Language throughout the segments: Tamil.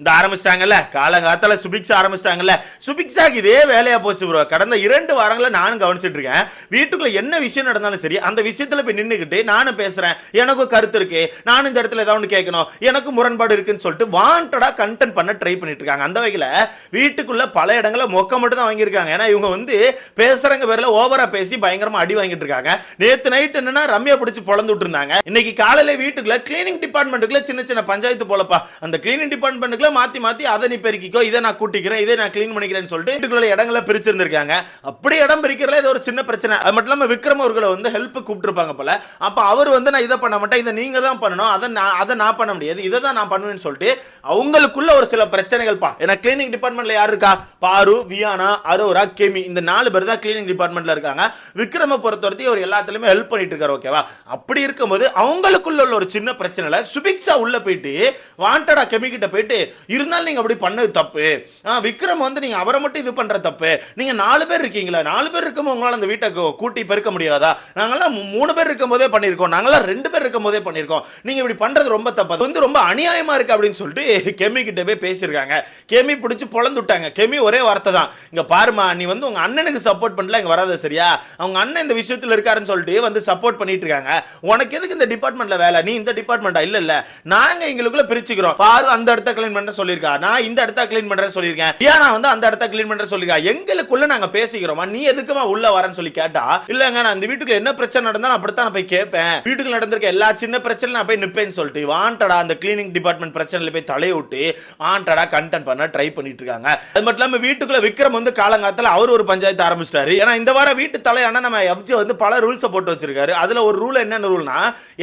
இந்த ஆரம்பிச்சிட்டாங்கல்ல? காலங்காத்தால சுபிக்ஸ் ஆரம்பிச்சிட்டாங்கல்ல? சுபிக்ஸாக்கு இதே வேலையா போச்சு ப்ரோ கடந்த இரண்டு வாரங்களில் நானும் கவனிச்சிட்டு இருக்கேன். வீட்டுக்குள்ள என்ன விஷயம் நடந்தாலும் சரி அந்த விஷயத்துல போய் நின்றுக்கிட்டு நானும் பேசுறேன். எனக்கும் கருத்து இருக்கு. நானும் இந்த இடத்துல ஏதாவது ஒன்று கேட்கணும். எனக்கும் முரண்பாடு இருக்குன்னு சொல்லிட்டு வாண்டடா கண்டென்ட் பண்ண ட்ரை பண்ணிட்டு இருக்காங்க. அந்த வகையில் வீட்டுக்குள்ள பல இடங்களில் மொக்க மட்டும் தான் வாங்கியிருக்காங்க. ஏன்னா இவங்க வந்து பேசுறங்க பேர்ல ஓவரா பேசி பயங்கரமா அடி வாங்கிட்டு இருக்காங்க. நேத்து நைட் என்னன்னா ரம்யா பிடிச்சி பொழந்து விட்டு இருந்தாங்க இன்னைக்கு காலையில வீட்டுக்குள்ள கிளீனிங் டிபார்ட்மெண்ட்டுக்குள்ள சின்ன சின்ன பஞ்சாயத்து போலப்பா. அந்த கிளீனிங் டிபார்ட்மெண்ட்டுக்குள்ள மாத்தி மாத்தி அதை நீ பெருக்கிக்கோ இதை நான் கூட்டிக்கிறேன் இதை நான் க்ளீன் பண்ணிக்கிறேன்னு சொல்லிட்டு வீட்டுக்குள்ள இடங்களை பிரிச்சிருந்திருக்காங்க. அப்படி இடம் பிரிக்கிறதுல இது ஒரு சின்ன பிரச்சனை. அது மட்டும் இல்லாம விக்ரம் அவர்களை வந்து ஹெல்ப் கூப்பிட்டுருப்பாங்க போல. அப்ப அவர் வந்து நான் இதை பண்ண மாட்டேன் இதை நீங்க தான் பண்ணணும் அதை நான் அதை நான் பண்ண முடியாது இதை தான் நான் பண்ணுவேன்னு சொல்லிட்டு அவங்களுக்குள்ள ஒரு சில பிரச்சனைகள் பா ஏன்னா கிளீனிங் டிபார்ட்மெண்ட்ல யார் இருக்கா? பாரு வியானா அரோரா கெமி. இந்த நாலு பேர் தான் கிளீனிங் டிபார்ட்மெண்ட்ல இருக்காங்க. விக்ரம பொறுத்த வரைக்கும் அவர் எல்லாத்துலயுமே ஹெல்ப் பண்ணிட்டு இருக்காரு ஓகேவா அப்படி இருக்கும்போது அவங்களுக்குள்ள உள்ள ஒரு சின்ன பிரச்சனைல சுபிக்ஷா உள்ள போயிட்டு வாண்டடா கெமி கிட்ட போயிட்டு இருந்தாலும் நீங்க அப்படி பண்ணது தப்பு. ஆ, விக்ரம் வந்து நீங்க அவரை மட்டும் இது பண்ற தப்பு. நீங்க நாலு பேர் இருக்கீங்களா நாலு பேர் இருக்கும்போது உங்களால் அந்த வீட்டை கூட்டி பெருக்க முடியாதா? நாங்கெல்லாம் மூணு பேர் இருக்கும் போதே பண்ணியிருக்கோம். நாங்களாம் ரெண்டு பேர் இருக்கும் போதே பண்ணியிருக்கோம். நீங்கள் இப்படி பண்ணுறது ரொம்ப தப்பு. அது வந்து ரொம்ப அநியாயமாக இருக்கு அப்படின்னு சொல்லிட்டு கெமி கிட்ட போய் பேசியிருக்காங்க. கெமி பிடிச்சி பொழந்து விட்டாங்க கெமி ஒரே வார்த்தை தான். இங்கே பாருமா நீ வந்து உங்கள் அண்ணனுக்கு சப்போர்ட் பண்ணல இங்கே வராத சரியா? அவங்க அண்ணன் இந்த விஷயத்தில் இருக்காருன்னு சொல்லிட்டு வந்து சப்போர்ட் பண்ணிட்டு இருக்காங்க. உனக்கு எதுக்கு இந்த டிபார்ட்மெண்ட்டில் வேலை? நீ இந்த டிபார்ட்மெண்ட்டா இல்லை இல்லை. நாங்க எங்களுக்குள்ள பிரிச்சுக்கிறோம். பாரு அந்த இடத்த க்ளீன் பண்றேன்னு சொல்லியிருக்கா. நான் இந்த இடத்த கிளீன் பண்றேன்னு சொல்லியிருக்கேன். ஏன் நான் வந்து அந்த இடத்த கிளீன் பண்றேன் சொல்லியிருக்கா. எங்களுக்குள்ள நாங்க பேசிக்கிறோமா? நீ எதுக்குமா உள்ள வரேன்னு சொல்லி கேட்டா இல்லங்க நான் இந்த வீட்டுக்குள்ள என்ன பிரச்சனை நடந்தா அப்படித்தான் நான் போய் கேட்பேன். வீட்டுக்குள்ள நடந்திருக்க எல்லா சின்ன பிரச்சனை நான் போய் நிப்பேன்னு சொல்லிட்டு வாண்டடா அந்த கிளீனிங் டிபார்ட்மெண்ட் பிரச்சனையில போய் தலைய விட்டு ஆண்டடா கண்டென்ட் பண்ண ட்ரை பண்ணிட்டு இருக்காங்க. அது மட்டும் இல்லாம வீட்டுக்குள்ள விக்ரம் வந்து காலங்காத்துல அவர் ஒரு பஞ்சாயத்து ஆரம்பிச்சிட்டாரு. ஏன்னா இந்த வாரம் வீட்டு தலையான நம்ம எஃப்ஜி வந்து பல ரூல்ஸை போட்டு வச்சிருக்காரு. அதுல ஒரு ரூல் என்ன ரூல்னா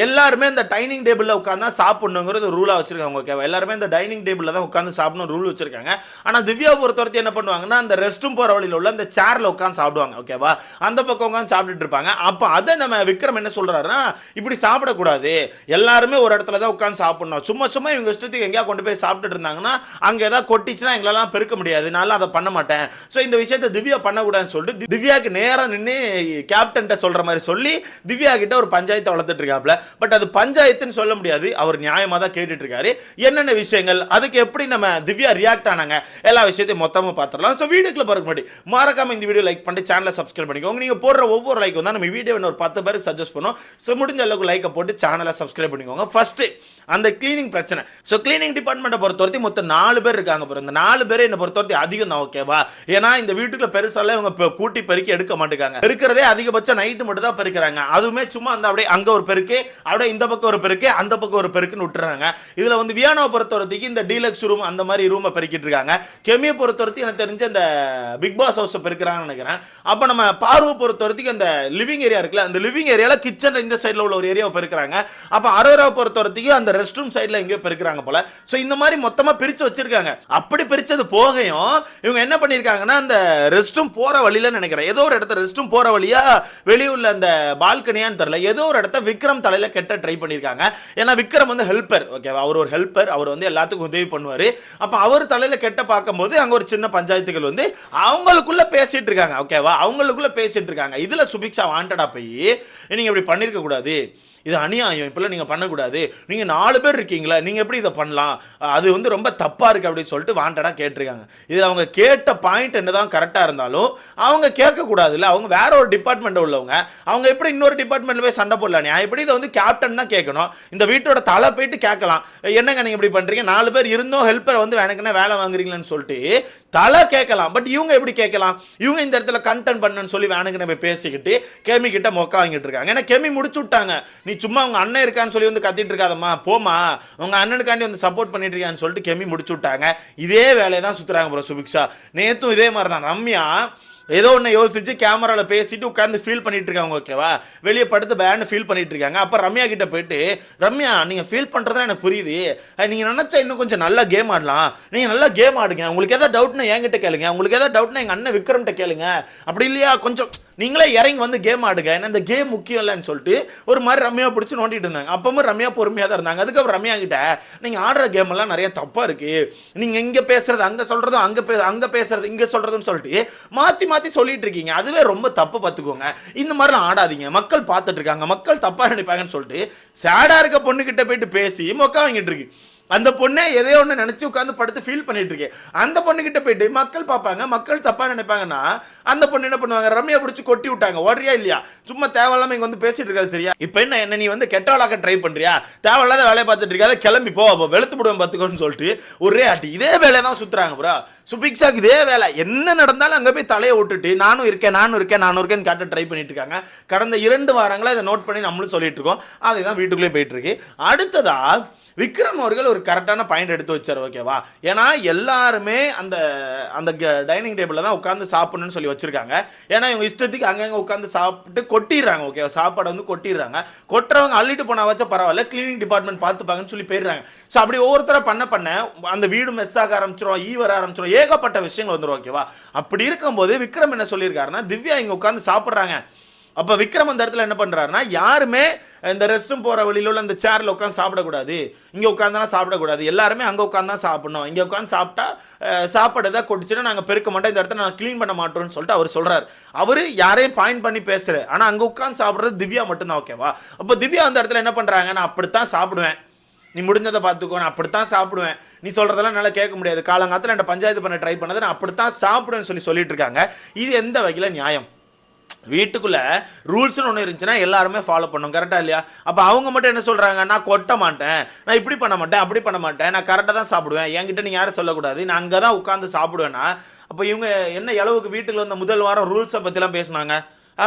எல்லாருமே அந்த டைனிங் டேபிள்ல உட்காந்து சாப்பிடணுங்கிறது ரூலா வச்சிருக்காங்க ஓகேவா எல்லாருமே இந்த டைனிங் டேபிள்ல தான் உட்காந்து சாப்பிடணும் ரூல் வச்சிருக்காங்க. ஆனால் திவ்யா பொறுத்த என்ன பண்ணுவாங்கன்னா அந்த ரெஸ்ட் ரூம் போற வழியில் உள்ள அந்த சேர்ல உட்கார்ந்து சாப்பிடுவாங்க ஓகேவா அந்த பக்கம் உட்கார்ந்து சாப்பிட்டுட்டு இருப்பாங்க. அப்போ அதை நம்ம விக்ரம் என்ன சொல்றாருன்னா இப்படி சாப்பிடக்கூடாது. எல்லாருமே ஒரு இடத்துல தான் உட்காந்து சாப்பிடணும். சும்மா சும்மா இவங்க இஷ்டத்துக்கு எங்கேயா கொண்டு போய் சாப்பிட்டுட்டு இருந்தாங்கன்னா அங்கே ஏதாவது கொட்டிச்சுன்னா எங்களெல்லாம் பெருக்க முடியாது. நான்லாம் அதை பண்ண மாட்டேன். ஸோ இந்த விஷயத்தை திவ்யா பண்ணக்கூடாதுன்னு சொல்லிட்டு திவ்யாவுக்கு திவ்யாக்கு நேரா நின்று கேப்டன்கிட்ட சொல்ற மாதிரி சொல்லி திவ்யா கிட்ட ஒரு பஞ்சாயத்தை வளர்த்துட்டு இருக்காப்ல பட் அது பஞ்சாயத்துன்னு சொல்ல முடியாது. அவர் நியாயமா தான் கேட்டுட்டு இருக்காரு. என்னென்ன விஷயங்கள்? அதுக்கு எப்படி நம்ம திவ்யா ரியாக்ட் ஆனாங்க? எல்லா விஷயத்தையும் மொத்தமாக பார்த்துடலாம். ஸோ வீடியோக்குள்ள பார்க்க முன்னாடி மறக்காம இந்த வீடியோ லைக் பண்ணிட்டு சேனலை சப்ஸ்கிரைப் பண்ணிக்கோங்க. நீங்கள் போடுற ஒவ்வொரு லைக் வந்து நம்ம வீடியோ ஒரு பத்து பேருக்கு சஜஸ்ட் பண்ணோம் ஸோ முடிஞ்ச அளவுக்கு லைக்கை போட்டு சேனலை சப்ஸ்கிரைப் பண்ணிக்கோங்க. ஃபஸ்ட்டு அந்த கிளீனிங் பிரச்சனை. ஸோ கிளீனிங் டிபார்ட்மெண்ட்டை பொறுத்த வரைக்கும் மொத்தம் நாலு பேர் இருக்காங்க பாரு இந்த நாலு பேர் என்னை பொறுத்த வரைக்கும் அதிகம் தான் ஓகேவா ஏன்னா இந்த வீட்டுக்குள்ள பெருசால இவங்க கூட்டி பெருக்கி எடுக்க மாட்டேங்காங்க இருக்கிறதே அதிகபட்சம் நைட்டு மட்டும் தான் பெருக்கிறாங்க. அதுவுமே சும்மா அந்த அப்படியே அங்கே ஒரு பெருக்கு அப்படியே இந்த பக்கம் ஒரு பெருக்கு அந்த பக்கம் ஒரு பெருக்குன்னு விட்டுறாங்க. இதில் வந்து வியானாவை பொறுத்த வரைக்கும் இந்த டீலக்ஸ் ரூம் அந்த மாதிரி ரூமை பெருக்கிட்டு இருக்காங்க கெமியை பொறுத்த வரைக்கும் எனக்கு தெரிஞ்ச அந்த பிக் பாஸ் ஹவுஸை பெருக்கிறாங்கன்னு நினைக்கிறேன். அப்போ நம்ம பார்வை பொறுத்த வரைக்கும் அந்த லிவிங் ஏரியா இருக்குல்ல அந்த லிவிங் ஏரியாவில் கிச்சன் இந்த சைடுல உள்ள ஒரு ஏரியாவை பெருக்கிறாங்க. அப்போ அரோரா பொறுத்த வரைக்கும் அந்த ரெஸ்ட் ரூம் சைடுல எங்கேயோ பெருக்கிறாங்க போல. சோ இந்த மாதிரி மொத்தமா பிரிச்சு வச்சிருக்காங்க. அப்படி பிரித்தது போகையும் இவங்க என்ன பண்ணிருக்காங்கன்னா அந்த ரெஸ்ட் ரூம் போற வழியில நினைக்கிறேன். ஏதோ ஒரு இடத்த ரெஸ்ட் ரூம் போற வழியா வெளியே உள்ள அந்த பால்கனியான்னு தெரியல ஏதோ ஒரு இடத்த விக்ரம் தலையில் கெட்ட ட்ரை பண்ணியிருக்காங்க ஏன்னா விக்ரம் வந்து ஹெல்பர் ஓகேவா அவர் ஒரு ஹெல்ப்பர் அவர் வந்து எல்லாத்துக்கும் உதவி பண்ணுவார். அப்ப அவர் தலையில் கெட்ட பார்க்கும்போது அங்க ஒரு சின்ன பஞ்சாயத்துகள் வந்து அவங்களுக்குள்ள பேசிட்டு இருக்காங்க. ஓகேவா அவங்களுக்குள்ள பேசிட்டு இருக்காங்க. இதுல சுபிக்ஷா வாண்டடா போய் நீங்க இப்படி பண்ணிருக்க கூடாது. இது அநியாயம் இப்பெல்லாம் நீங்கள் பண்ணக்கூடாது. நீங்கள் நாலு பேர் இருக்கீங்களா நீங்கள் எப்படி இதை பண்ணலாம்? அது வந்து ரொம்ப தப்பாக இருக்குது அப்படின்னு சொல்லிட்டு வாண்டடாக கேட்டிருக்காங்க. இதில் அவங்க கேட்ட பாயிண்ட் என்ன தான் கரெக்டாக இருந்தாலும் அவங்க கேட்கக்கூடாதுல்ல. அவங்க வேற ஒரு டிபார்ட்மெண்ட் உள்ளவங்க. அவங்க எப்படி இன்னொரு டிபார்ட்மெண்ட்டில் போய் சண்டை போடலாம் நான் எப்படி இதை வந்து கேப்டன் தான் கேட்கணும்? இந்த வீட்டோட தலை போயிட்டு கேட்கலாம். என்னங்க நீங்கள் இப்படி பண்ணுறீங்க நாலு பேர் இருந்தும் ஹெல்ப்பர் வந்து எனக்குன்னா வேலை வாங்குறீங்களான்னு சொல்லிட்டு தலை கேட்கலாம். பட் இவங்க எப்படி கேட்கலாம்? இவங்க இந்த இடத்துல கண்டென்ட் பண்ணுன்னு சொல்லி வேணுங்க போய் பேசிக்கிட்டு கெமி கிட்ட மொக்க வாங்கிட்டு இருக்காங்க. ஏன்னா கெமி முடிச்சு விட்டாங்க. நீ சும்மா உங்க அண்ணன் இருக்கான்னு சொல்லி வந்து கத்திட்டு இருக்காதம்மா. போமா உங்க அண்ணனுக்காண்டி வந்து சப்போர்ட் பண்ணிட்டு இருக்கான்னு சொல்லிட்டு கெமி முடிச்சு விட்டாங்க. இதே வேலையை தான் சுத்துறாங்க ப்ரோ சுபிக்ஷா. நேத்தும் இதே மாதிரி தான் ரம்யா ஏதோ ஒன்று யோசிச்சு கேமராவில் பேசிட்டு உட்காந்து ஃபீல் பண்ணிட்டு இருக்காங்க ஓகேவா வெளியே படுத்து பேன்னு ஃபீல் பண்ணிட்டு இருக்காங்க. அப்போ ரம்யா கிட்ட போயிட்டு ரம்யா நீங்கள் ஃபீல் பண்றதா எனக்கு புரியுது. நீங்கள் நினச்சா இன்னும் கொஞ்சம் நல்லா கேம் ஆடலாம். நீங்கள் நல்லா கேம் ஆடுங்க. உங்களுக்கு எதாவது டவுட்னா என்கிட்ட கேளுங்க. உங்களுக்கு எதாவது டவுட்னா எங்கள் அண்ணன் விக்ரம்கிட்ட கேளுங்க. அப்படி இல்லையா? கொஞ்சம் நீங்களே இறங்கி வந்து கேம் ஆடுங்க. ஏன்னா இந்த கேம் முக்கியம் இல்லைன்னு சொல்லிட்டு ஒரு மாதிரி ரம்யா பிடிச்சி நோண்டிட்டு இருந்தாங்க. அப்பவும் ரம்யா பொறுமையாக தான் இருந்தாங்க அதுக்கப்புறம் ரம்யா கிட்ட நீங்கள் ஆடுற கேம் எல்லாம் நிறைய தப்பாக இருக்குது நீங்கள் இங்கே பேசுறது அங்கே சொல்கிறதும் அங்கே பே அங்கே பேசுறது இங்கே சொல்கிறதுன்னு சொல்லிட்டு மாற்றி மாற்றி சொல்லிட்டு இருக்கீங்க அதுவே ரொம்ப தப்பு பார்த்துக்கோங்க இந்த மாதிரிலாம் ஆடாதீங்க. மக்கள் பார்த்துட்டு இருக்காங்க மக்கள் தப்பாக நினைப்பாங்கன்னு சொல்லிட்டு சேடாக இருக்க பொண்ணுக்கிட்ட போயிட்டு பேசி மொக்கா வாங்கிட்டு இருக்கு. அந்த பொண்ணே எதையோ ஒன்று நினச்சி உட்காந்து படுத்து ஃபீல் பண்ணிட்டு இருக்கேன் அந்த பொண்ணுகிட்ட போயிட்டு மக்கள் பார்ப்பாங்க மக்கள் தப்பா நினைப்பாங்கன்னா அந்த பொண்ணு என்ன பண்ணுவாங்க? ரம்யா பிடிச்சி கொட்டி விட்டாங்க. ஓடுறியா இல்லையா? சும்மா தேவையில்லாம இங்க வந்து பேசிட்டு இருக்காது சரியா? இப்போ என்ன என்ன நீ வந்து கெட்டவளாக்க ட்ரை பண்றியா? தேவையில்லாத வேலையை பார்த்துட்டு இருக்காத. கிளம்பி போ அப்போ வெளுத்து விடுவேன் பார்த்துக்கோன்னு சொல்லிட்டு ஒரே ஆட்டி. இதே வேலையை தான் சுத்துறாங்க ப்ரோ சுபிக்ஸாக்கு இதே வேலை. என்ன நடந்தாலும் அங்கே போய் தலையை விட்டுட்டு நானும் இருக்கேன் நானும் இருக்கேன் நானும் இருக்கேன்னு காட்ட ட்ரை பண்ணிட்டு இருக்காங்க. கடந்த இரண்டு வாரங்களாக இதை நோட் பண்ணி நம்மளும் சொல்லிட்டு இருக்கோம். அதை தான் வீட்டுக்குள்ளேயே போயிட்டு இருக்கு. அடுத்ததா விக்ரம் அவர்கள் ஒரு கரெக்டான பாயிண்ட் எடுத்து வச்சார் ஓகேவா ஏன்னா எல்லாருமே அந்த அந்த டைனிங் டேபிளில் தான் உட்காந்து சாப்பிடணும்னு சொல்லி வச்சுருக்காங்க. ஏன்னா இவங்க இஷ்டத்துக்கு அங்கங்கே உட்காந்து சாப்பிட்டு கொட்டிடுறாங்க ஓகேவா சாப்பாடை வந்து கொட்டிடுறாங்க. கொட்டுறவங்க அள்ளிட்டு போனா வச்சா பரவாயில்ல கிளீனிங் டிபார்ட்மெண்ட் பார்த்துப்பாங்கன்னு சொல்லி போயிடுறாங்க. ஸோ அப்படி ஒவ்வொருத்தரை பண்ண பண்ண அந்த வீடு மெஸ் ஆக ஆரம்பிச்சிடும் ஈ வர ஆரம்பிச்சிடும் ஏகப்பட்ட விஷயங்கள் வந்துடும் ஓகேவா அப்படி இருக்கும்போது விக்ரம் என்ன சொல்லியிருக்காருன்னா திவ்யா இங்கே உட்காந்து சாப்பிட்றாங்க. அப்போ விக்ரம் அந்த இடத்துல என்ன பண்ணுறாருன்னா யாருமே இந்த ரெஸ்ட் ரூம் போகிற வழியில் உள்ள அந்த சேரில் உட்காந்து சாப்பிடக்கூடாது. இங்கே உட்காந்துலாம் சாப்பிடக்கூடாது. எல்லாருமே அங்கே உட்காந்து தான் சாப்பிடணும். இங்கே உட்காந்து சாப்பிட்டா சாப்பாடு எதாவது கொட்டுச்சுன்னா நாங்கள் பெருக்க மாட்டோம். இந்த இடத்த நான் க்ளீன் பண்ண மாட்டோம்னு சொல்லிட்டு அவர் சொல்கிறார் அவர் யாரையும் பாயிண்ட் பண்ணி பேசுகிறார் ஆனால் அங்கே உட்காந்து சாப்பிட்றது திவ்யா மட்டும்தான் ஓகேவா அப்போ திவ்யா அந்த இடத்துல என்ன பண்ணுறாங்க நான் அப்படித்தான் சாப்பிடுவேன். நீ முடிஞ்சதை பார்த்துக்கோ நான் அப்படித்தான் சாப்பிடுவேன். நீ சொல்றதெல்லாம் நல்லா கேட்க முடியாது. காலங்காலத்தில் என்ன பஞ்சாயத்து பண்ண ட்ரை பண்ணதை நான் அப்படித்தான் சாப்பிடுவேன்னு சொல்லி சொல்லிட்டு இருக்காங்க. இது எந்த வகையில் நியாயம்? வீட்டுக்குள்ளே ரூல்ஸ்னு ஒன்று இருந்துச்சுன்னா எல்லாருமே ஃபாலோ பண்ணும் கரெக்டாக இல்லையா? அப்போ அவங்க மட்டும் என்ன சொல்கிறாங்க நான் கொட்ட மாட்டேன். நான் இப்படி பண்ண மாட்டேன் அப்படி பண்ண மாட்டேன். நான் கரெக்டாக தான் சாப்பிடுவேன். என்கிட்ட நீங்கள் யாரும் சொல்லக்கூடாது. நான் அங்கே தான் உட்காந்து சாப்பிடுவேன்னா அப்போ இவங்க என்ன அளவுக்கு வீட்டுக்குள்ள வந்த முதல் வாரம் ரூல்ஸை பற்றிலாம் பேசுனாங்க?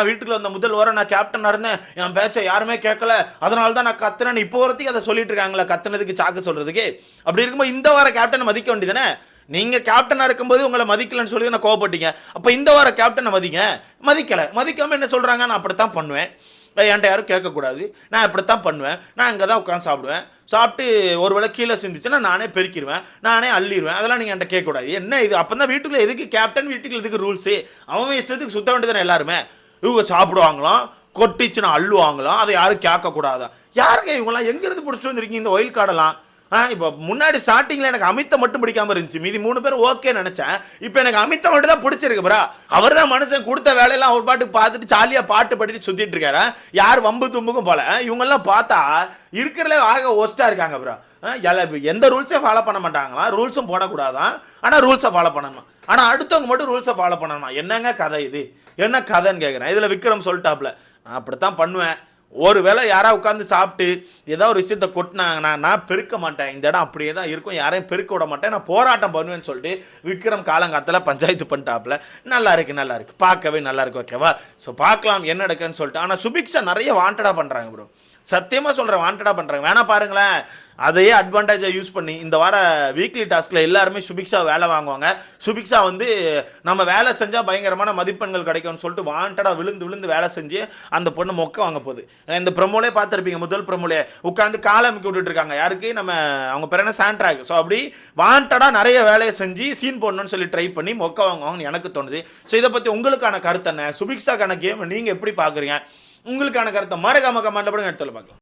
வீட்டுக்குள்ள வந்த முதல் வாரம் நான் கேப்டனாக இருந்தேன். என் பேச்சை யாருமே கேட்கல. அதனால தான் நான் கத்துனேன்னு இப்போ வரத்துக்கு அதை சொல்லிட்டு இருக்காங்களா கத்துனதுக்கு சாக்கு சொல்றதுக்கு. அப்படி இருக்கும்போது இந்த வாரம் கேப்டன் மதிக்க வேண்டியதானே நீங்கள் கேப்டனாக இருக்கும்போது உங்களை மதிக்கலன்னு சொல்லி நான் கோவப்பட்டீங்க. அப்போ இந்த வார கேப்டனை மதிங்க. மதிக்கல. மதிக்காமல் என்ன சொல்கிறாங்க நான் அப்படித்தான் பண்ணுவேன். என்கிட்ட யாரும் கேட்கக்கூடாது. நான் இப்படித்தான் பண்ணுவேன். நான் இங்கே தான் உட்காந்து சாப்பிடுவேன். சாப்பிட்டு ஒரு வேளை கீழே சிந்திச்சுன்னா நானே பெருக்கிடுவேன் நானே அள்ளிடுவேன் அதெல்லாம் நீங்கள் என்கிட்ட கேட்கக்கூடாது. என்ன இது? அப்போ தான் வீட்டுக்குள்ள எதுக்கு கேப்டன் வீட்டுக்குள்ள எதுக்கு ரூல்ஸு அவன் இஷ்டத்துக்கு சுத்த வேண்டியதானே எல்லாருமே. இவங்க சாப்பிடுவாங்களாம் கொட்டிச்சுன்னா அள்ளுவாங்களாம் அதை யாரும் கேட்கக்கூடாது? யாருங்க இவங்களாம் எங்கேருந்து பிடிச்சி வந்துருக்கீங்க இந்த ஒயில் கார்டெல்லாம் ஆ இப்போ முன்னாடி ஸ்டார்டிங்கில் எனக்கு அமித்த மட்டும் பிடிக்காம இருந்துச்சு. மீதி மூணு பேர் ஓகே நினச்சேன். இப்போ எனக்கு அமித்த மட்டும் தான் பிடிச்சிருக்கு ப்ரா. அவர் தான் மனுஷன் கொடுத்த வேலையெல்லாம் அவர் பாட்டுக்கு பார்த்துட்டு ஜாலியாக பாட்டு பாடிட்டு சுற்றிட்டு இருக்காரு. யார் வம்பு தும்புக்கும் போல. இவங்கெல்லாம் பார்த்தா இருக்கிறதுல ஆக ஒஸ்ட்டாக இருக்காங்க ப்ரா. எந்த ரூல்ஸையும் ஃபாலோ பண்ண மாட்டாங்களா? ரூல்ஸும் போடக்கூடாதான் ஆனால் ரூல்ஸை ஃபாலோ பண்ணணும்? ஆனால் அடுத்தவங்க மட்டும் ரூல்ஸை ஃபாலோ பண்ணணுமா? என்னங்க கதை இது? என்ன கதைன்னு கேட்குறேன் இதில் விக்ரம் சொல்லிட்டாப்ல. நான் அப்படித்தான் பண்ணுவேன். ஒரு வேளை யாராவது உட்காந்து சாப்பிட்டு ஏதோ ஒரு விஷயத்த கொட்டினாங்கன்னா நான் பெருக்க மாட்டேன். இந்த இடம் அப்படியே தான் இருக்கும். யாரையும் பெருக்க விட மாட்டேன். நான் போராட்டம் பண்ணுவேன்னு சொல்லிட்டு விக்ரம் காலங்காத்தில் பஞ்சாயத்து பண்ணிட்டாப்புல நல்லா இருக்கு நல்லா இருக்கு. பார்க்கவே நல்லா இருக்கு ஓகேவா ஸோ பார்க்கலாம் என்ன நடக்குன்னு சொல்லிட்டு. ஆனால் சுபிக்ஷா நிறைய வாண்டடாக பண்ணுறாங்க ப்ரோ சத்தியமாக சொல்கிறேன் வாண்டடாக பண்ணுறாங்க வேணால் பாருங்களேன். அதையே அட்வான்டேஜாக யூஸ் பண்ணி இந்த வார வீக்லி டாஸ்கில் எல்லாருமே சுபிக்ஷா வேலை வாங்குவாங்க. சுபிக்ஷா வந்து நம்ம வேலை செஞ்சால் பயங்கரமான மதிப்பெண்கள் கிடைக்கும்னு சொல்லிட்டு வாண்டடாக விழுந்து விழுந்து வேலை செஞ்சு அந்த பொண்ணு மொக்க வாங்க போகுது. இந்த ப்ரமோலே பார்த்துருப்பீங்க முதல் ப்ரமோலே உட்காந்து காலமிக்கி விட்டுட்டு இருக்காங்க. யாருக்கு? நம்ம அவங்க பேர் என்ன? சாண்ட்ராக் ஸோ அப்படி வாண்டடாக நிறைய வேலையை செஞ்சு சீன் போடணும்னு சொல்லி ட்ரை பண்ணி மொக்க வாங்குவாங்கன்னு எனக்கு தோணுது. ஸோ இதை பற்றி உங்களுக்கான கருத்து என்ன? சுபிக்ஷாக்கான கேம் நீங்கள் எப்படி பார்க்குறீங்க? உங்களுக்கான கருத்தை மறக்காம கமெண்ட்ல பண்ணுங்க எடுத்து பார்க்கலாம்.